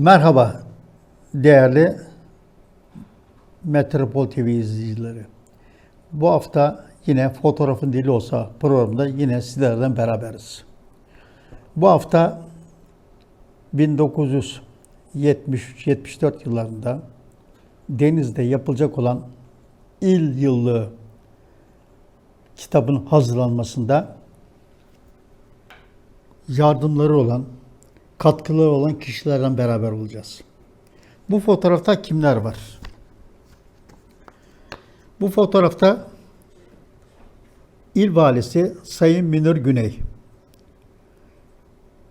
Merhaba değerli Metropol TV izleyicileri. Bu hafta yine fotoğrafın dili olsa programda yine sizlerden beraberiz. Bu hafta 1973-74 yıllarında Deniz'de yapılacak olan İl Yıllığı kitabın hazırlanmasında yardımları olan, katkıları olan kişilerden beraber olacağız. Bu fotoğrafta kimler var? Bu fotoğrafta İl Valisi Sayın Münir Güney,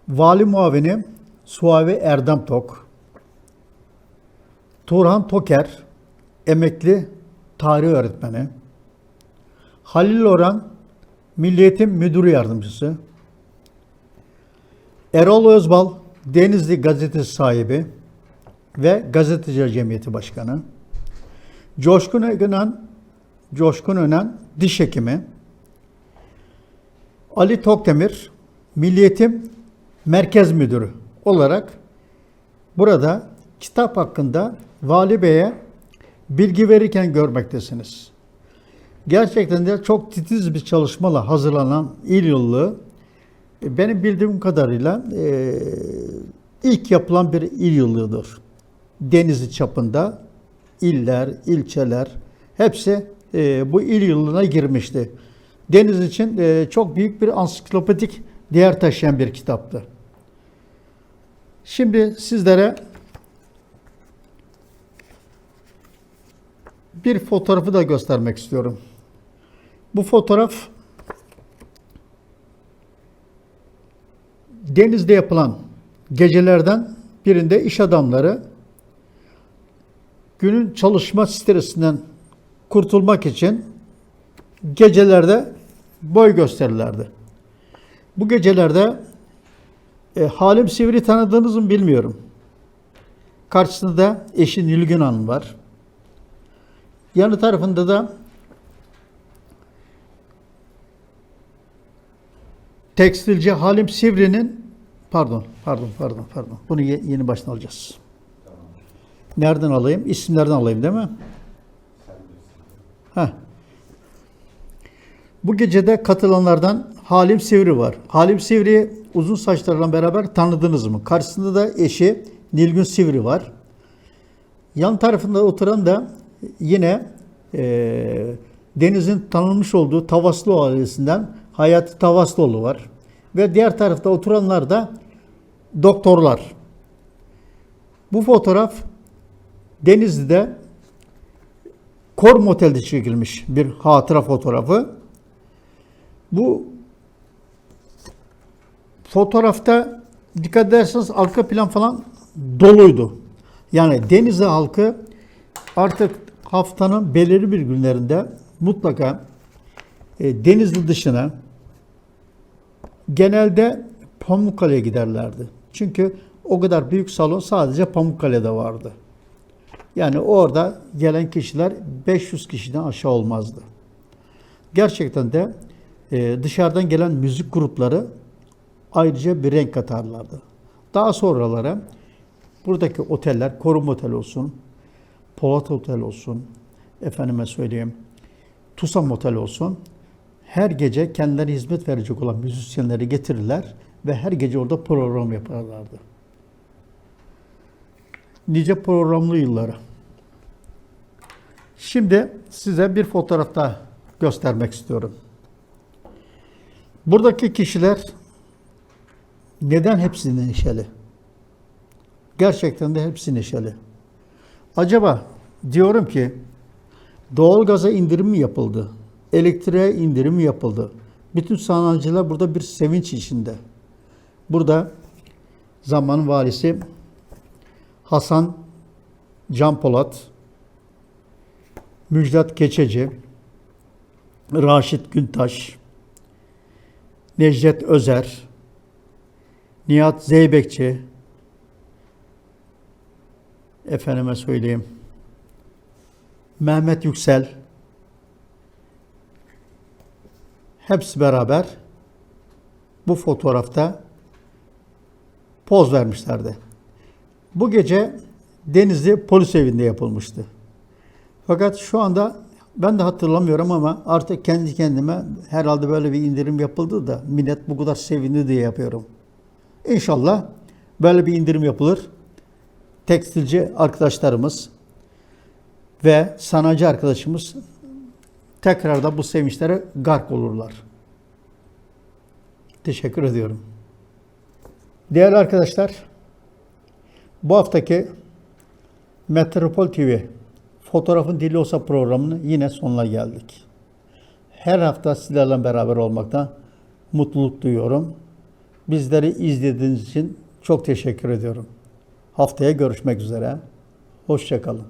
Vali Muavini Suavi Erdem Tok, Turhan Toker, emekli tarih öğretmeni, Halil Orhan, Milli Eğitim Müdürü Yardımcısı, Erol Özbal, Denizli Gazetesi sahibi ve Gazeteciler Cemiyeti Başkanı. Coşkun Önen, Coşkun Önen, diş hekimi. Ali Tokdemir, Milli Eğitim Merkez Müdürü olarak burada kitap hakkında Vali Bey'e bilgi verirken görmektesiniz. Gerçekten de çok titiz bir çalışmayla hazırlanan il yıllığı benim bildiğim kadarıyla e, ilk yapılan bir il yıllığıdır. Denizli çapında iller, ilçeler hepsi e, bu il yıllığına girmişti. Deniz için e, çok büyük bir ansiklopedik değer taşıyan bir kitaptı. Şimdi sizlere bir fotoğrafı da göstermek istiyorum. Bu fotoğraf denizde yapılan gecelerden birinde iş adamları günün çalışma stresinden kurtulmak için gecelerde boy gösterirlerdi. Bu gecelerde e, Halim Sivri tanıdığınız mı bilmiyorum. Karşısında da eşi Nilgün Hanım var. Yanı tarafında da tekstilci Halim Sivri'nin pardon pardon pardon pardon bunu ye- yeni baştan alacağız. Nereden alayım? İsimlerden alayım değil mi? Heh. Bu gecede katılanlardan Halim Sivri var. Halim Sivri uzun saçlarla beraber tanıdınız mı? Karşısında da eşi Nilgün Sivri var. Yan tarafında oturan da yine eee, Deniz'in tanınmış olduğu Tavaslı ailesinden Hayati Tavaslıoğlu var. Ve diğer tarafta oturanlar da doktorlar. Bu fotoğraf Denizli'de Kor Motel'de çekilmiş bir hatıra fotoğrafı. Bu fotoğrafta dikkat ederseniz arka plan falan doluydu. Yani Denizli halkı artık haftanın belirli bir günlerinde mutlaka e, Denizli dışına genelde Pamukkale'ye giderlerdi. Çünkü o kadar büyük salon sadece Pamukkale'de vardı. Yani orada gelen kişiler 500 kişiden aşağı olmazdı. Gerçekten de e, dışarıdan gelen müzik grupları ayrıca bir renk katarlardı. Daha sonralara buradaki oteller, Korum Otel olsun, Polat Otel olsun, efendime söyleyeyim, Tusam Otel olsun, her gece kendilerine hizmet verecek olan müzisyenleri getirirler ve her gece orada program yaparlardı. Nice programlı yılları. Şimdi size bir fotoğraf daha göstermek istiyorum. Buradaki kişiler neden hepsi neşeli? Gerçekten de hepsi neşeli. Acaba diyorum ki doğalgaza indirim mi yapıldı? Elektriğe indirim yapıldı? Bütün sanayiciler burada bir sevinç içinde. Burada zamanın valisi Hasan Can Polat, Müjdat Keçeci, Raşit Güntaş, Necdet Özer, Nihat Zeybekçi, efendime söyleyeyim, Mehmet Yüksel, hepsi beraber bu fotoğrafta poz vermişlerdi. Bu gece Denizli Polis Evi'nde yapılmıştı. Fakat şu anda ben de hatırlamıyorum ama artık kendi kendime herhalde böyle bir indirim yapıldı da millet bu kadar sevindi diye yapıyorum. İnşallah böyle bir indirim yapılır. Tekstilci arkadaşlarımız ve sanayici arkadaşımız tekrar da bu sevinçlere gark olurlar. Teşekkür ediyorum. Değerli arkadaşlar, bu haftaki Metropol TV Fotoğrafın Dili Olsa programının yine sonuna geldik. Her hafta sizlerle beraber olmaktan mutluluk duyuyorum. Bizleri izlediğiniz için çok teşekkür ediyorum. Haftaya görüşmek üzere. Hoşçakalın.